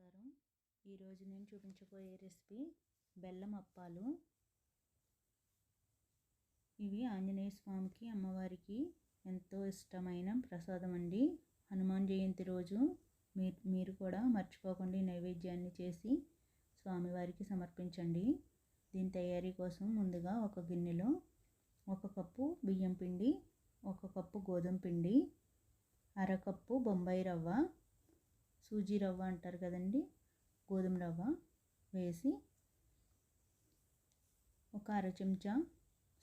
నమస్కారం ఈరోజు నేను చూపించబోయే రెసిపీ బెల్లం అప్పాలు. ఇవి ఆంజనేయ స్వామికి అమ్మవారికి ఎంతో ఇష్టమైన ప్రసాదం అండి. హనుమాన్ జయంతి రోజు మీరు మీరు కూడా మర్చిపోకుండా నైవేద్యాన్ని చేసి స్వామివారికి సమర్పించండి. దీని తయారీ కోసం ముందుగా ఒక గిన్నెలో ఒక కప్పు బియ్యం పిండి ఒక కప్పు గోధుమ పిండి అరకప్పు బొంబాయి రవ్వ సూజీ రవ్వ అంటారు కదండి. గోధుమ రవ్వ వేసి ఒక అర చెంచా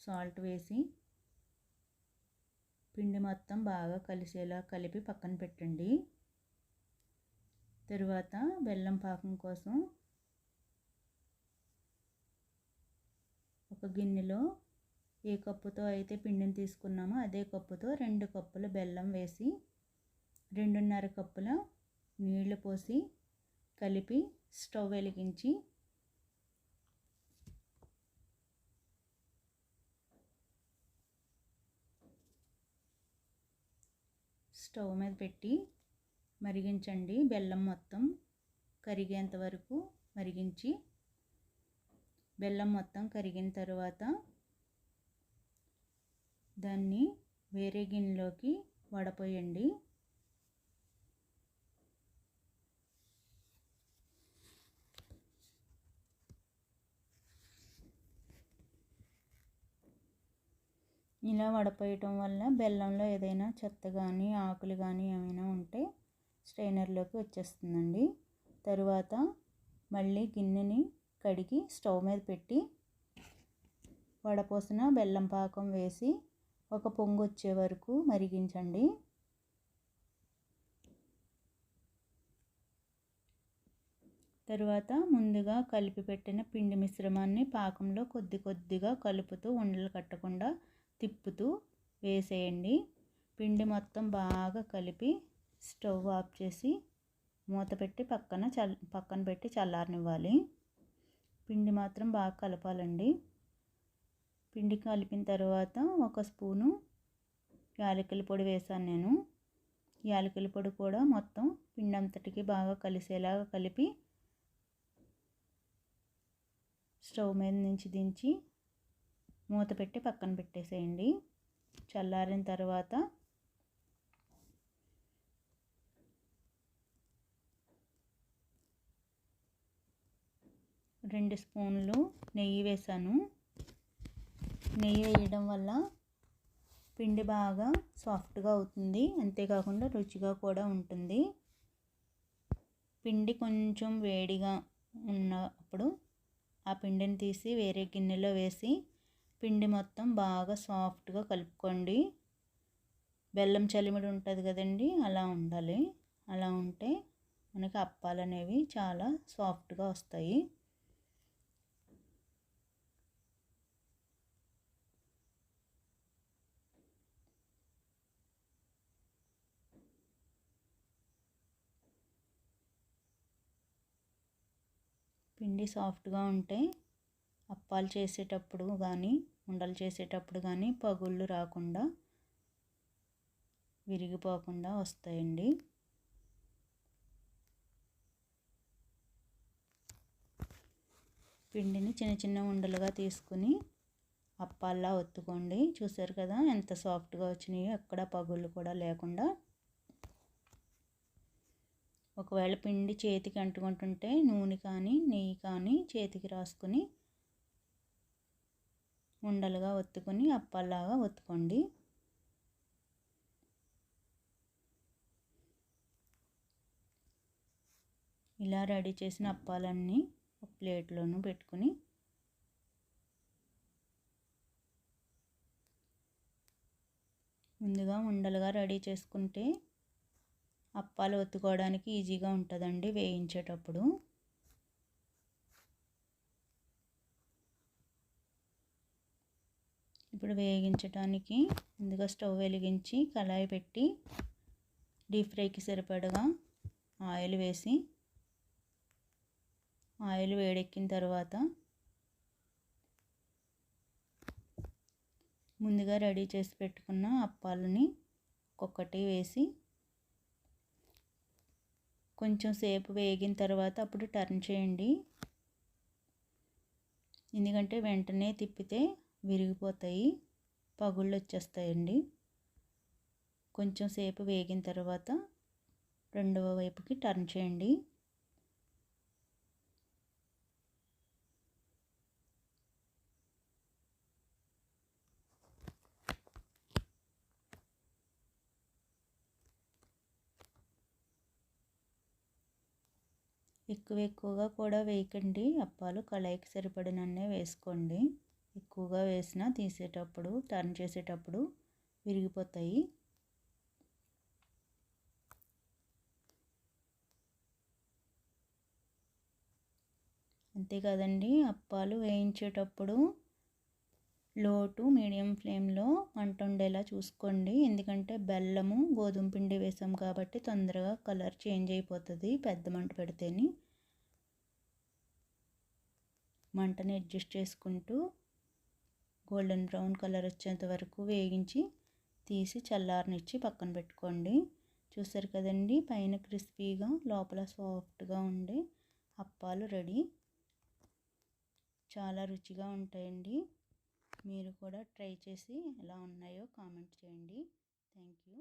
సాల్ట్ వేసి పిండి మొత్తం బాగా కలిసేలా కలిపి పక్కన పెట్టండి. తరువాత బెల్లం పాకం కోసం ఒక గిన్నెలో ఏ కప్పుతో అయితే పిండిని తీసుకున్నామో అదే కప్పుతో రెండు కప్పుల బెల్లం వేసి రెండున్నర కప్పుల నీళ్ళు పోసి కలిపి స్టవ్ వెలిగించి స్టవ్ మీద పెట్టి మరిగించండి. బెల్లం మొత్తం కరిగేంత వరకు మరిగించి బెల్లం మొత్తం కరిగిన తర్వాత దాన్ని వేరే గిన్నెలోకి వడపోయండి. ఇలా వడపోయటం వల్ల బెల్లంలో ఏదైనా చెత్త కానీ ఆకులు కానీ ఏమైనా ఉంటే స్ట్రైనర్లోకి వచ్చేస్తుందండి. తరువాత మళ్ళీ గిన్నెని కడిగి స్టవ్ మీద పెట్టి వడపోసిన బెల్లం పాకం వేసి ఒక పొంగు వచ్చే వరకు మరిగించండి. తరువాత ముందుగా కలిపి పెట్టిన పిండి మిశ్రమాన్ని పాకంలో కొద్ది కొద్దిగా కలుపుతూ ఉండలు కట్టకుండా తిప్పుతూ వేసేయండి. పిండి మొత్తం బాగా కలిపి స్టవ్ ఆఫ్ చేసి మూత పెట్టి పక్కన చల్ పక్కన పెట్టి చల్లారనివ్వాలి. పిండి మాత్రం బాగా కలపాలండి. పిండి కలిపిన తర్వాత ఒక స్పూను యాలకుల పొడి వేసాను నేను. యాలకుల పొడి కూడా మొత్తం పిండి అంతటికి బాగా కలిసేలాగా కలిపి స్టవ్ మీద నుంచి దించి మూత పెట్టి పక్కన పెట్టేసేయండి. చల్లారిన తర్వాత రెండు స్పూన్లు నెయ్యి వేసాను. నెయ్యి వేయడం వల్ల పిండి బాగా సాఫ్ట్గా అవుతుంది. అంతేకాకుండా రుచిగా కూడా ఉంటుంది. పిండి కొంచెం వేడిగా ఉన్నప్పుడు ఆ పిండిని తీసి వేరే గిన్నెలో వేసి పిండి మొత్తం బాగా సాఫ్ట్గా కలుపుకోండి. బెల్లం చలిమిడి ఉంటుంది కదండి అలా ఉండాలి. అలా ఉంటే మనకి అప్పాలు అనేవి చాలా సాఫ్ట్గా వస్తాయి. పిండి సాఫ్ట్గా ఉంటే అప్పాలు చేసేటప్పుడు కానీ ఉండలు చేసేటప్పుడు కానీ పగుళ్ళు రాకుండా విరిగిపోకుండా వస్తాయండి. పిండిని చిన్న చిన్న ఉండలుగా తీసుకుని అప్పాల్లా ఒత్తుకోండి. చూసారు కదా ఎంత సాఫ్ట్గా వచ్చినాయో ఎక్కడ పగుళ్ళు కూడా లేకుండా. ఒకవేళ పిండి చేతికి అంటుకుంటుంటే నూనె కానీ నెయ్యి కానీ చేతికి రాసుకుని ఉండలుగా ఒత్తుకొని అప్పల్లాగా ఒత్తుకోండి. ఇలా రెడీ చేసిన అప్పాలన్నీ ఒక ప్లేట్లోనూ పెట్టుకుని ముందుగా ఉండలుగా రెడీ చేసుకుంటే అప్పాలు ఒత్తుకోవడానికి ఈజీగా ఉంటుందండి వేయించేటప్పుడు. ఇప్పుడు వేగించడానికి ముందుగా స్టవ్ వెలిగించి కళాయి పెట్టి డీప్ ఫ్రైకి సరిపడగా ఆయిల్ వేసి ఆయిల్ వేడెక్కిన తర్వాత ముందుగా రెడీ చేసి పెట్టుకున్న అప్పాలని ఒక్కొక్కటి వేసి కొంచెం సేపు వేగిన తర్వాత అప్పుడు టర్న్ చేయండి. ఎందుకంటే వెంటనే తిప్పితే విరిగిపోతాయి పగుళ్ళు వచ్చేస్తాయండి కొంచెం సేపు వేగిన తర్వాత రెండవ వైపుకి టర్న్ చేయండి. ఎక్కువ ఎక్కువగా కూడా వేయకండి. అప్పాలు కళాయికి సరిపడినన్నే వేసుకోండి. ఎక్కువగా వేసినా తీసేటప్పుడు టర్న్ చేసేటప్పుడు విరిగిపోతాయి. అంతే కదండి అప్పాలు వేయించేటప్పుడు లో టు మీడియం ఫ్లేమ్లో మంట ఉండేలా చూసుకోండి. ఎందుకంటే బెల్లము గోధుమ పిండి వేసాం కాబట్టి తొందరగా కలర్ చేంజ్ అయిపోతుంది పెద్ద మంట పెడితేని. మంటని అడ్జస్ట్ చేసుకుంటూ గోల్డెన్ బ్రౌన్ కలర్ వచ్చేంత వరకు వేగించి తీసి చల్లారనిచ్చి పక్కన పెట్టుకోండి. చూసారు కదండి పైన క్రిస్పీగా లోపల సాఫ్ట్గా ఉండే అప్పాలు రెడీ. చాలా రుచిగా ఉంటాయండి. మీరు కూడా ట్రై చేసి ఎలా ఉన్నాయో కామెంట్ చేయండి. Thank you.